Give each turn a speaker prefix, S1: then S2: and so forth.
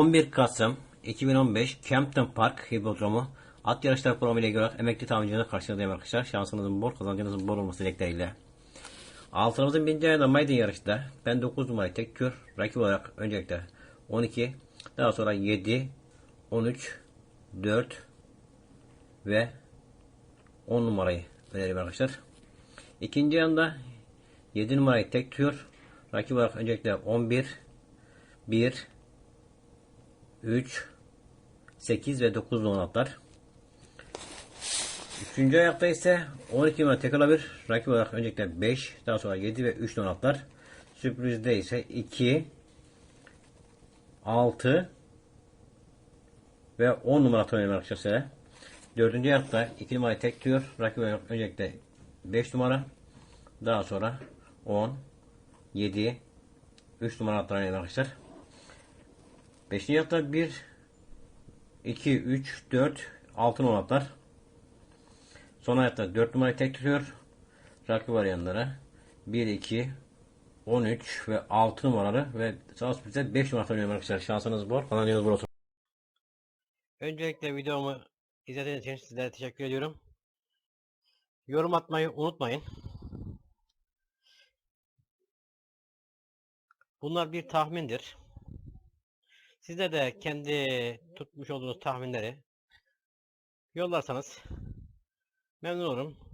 S1: 11 Kasım 2015 Campton Park Hipodromu at yarışları programı ile olarak emekli tamircinin karşınızdayım arkadaşlar. Şansınızın bol, kazancınızın bol olması dilekleriyle. Altınımızın birinci ayında Maiden yarışta ben 9 numarayı tek kür rakip olarak öncelikle 12 daha sonra 7 13 4 ve 10 numarayı öneririm arkadaşlar. İkinci yanda 7 numarayı tek tür rakip olarak öncelikle 11 1 3 8 ve 9 donatlar. Üçüncü ayakta ise 12 numara tek alabilir. Rakip olarak öncelikle 5, daha sonra 7 ve 3 donatlar. Sürprizde ise 2, 6 ve 10 numara tanıyorum arkadaşlar. Dördüncü ayakta 2 numara tek tüyor. Rakip olarak öncelikle 5 numara, daha sonra 10, 7, 3 numara tanıyorum arkadaşlar. Beşinci ayakta 1, 2, 3, 4, 6 numaralar. Son hayatta 4 numarayı tek tutuyor. Rakip var yanlara. 1, 2, 13 ve 6 numaralı ve sağ sürprize 5 numara tanıyorum arkadaşlar. Şansınız bol. Kazancınız bol olsun. Öncelikle videomu izlediğiniz için sizlere teşekkür ediyorum. Yorum atmayı unutmayın. Bunlar bir tahmindir. Sizde de kendi tutmuş olduğunuz tahminleri yollarsanız memnun olurum.